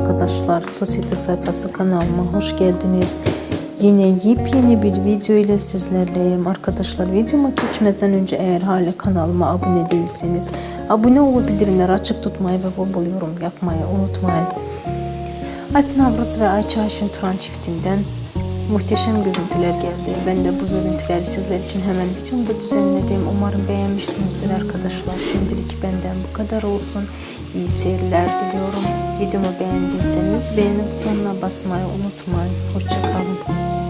arkadaşlar. Sosyete sayfası kanalıma hoş geldiniz. Yine yepyeni bir video ile sizlerleyim. Arkadaşlar videoma geçmeden önce eğer hala kanalıma abone değilseniz abone olup bildirimleri açık tutmayı ve bol bol yorum yapmayı unutmayın. Alp Navruz ve Ayça Ayşin Turan çiftinden muhteşem görüntüler geldi. Ben de bu görüntüleri sizler için hemen videomda düzenledim. Umarım beğenmişsinizdir arkadaşlar. Kadar olsun. İyi seyirler diliyorum. Videomu beğendiyseniz beğeni butonuna basmayı unutmayın. Hoşçakalın.